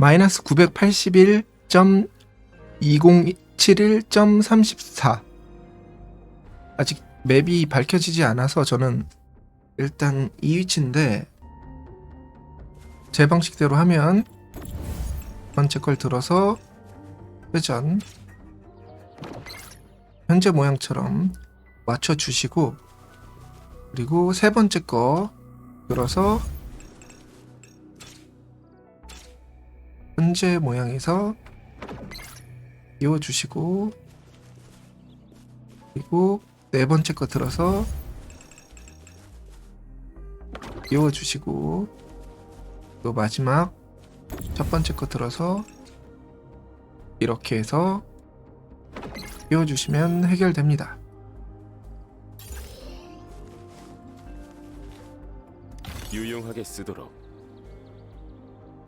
마이너스 981.2071.34 아직 맵이 밝혀지지 않아서 저는 일단 이 위치인데 제 방식대로 하면 첫 번째 걸 들어서 회전 현재 모양처럼 맞춰 주시고 그리고 세 번째 거 들어서 현재 모양에서 이어주시고 그리고 네 번째 거 들어서 이어주시고 또 마지막 첫 번째 거 들어서 이렇게 해서 이어주시면 해결됩니다. 유용하게 쓰도록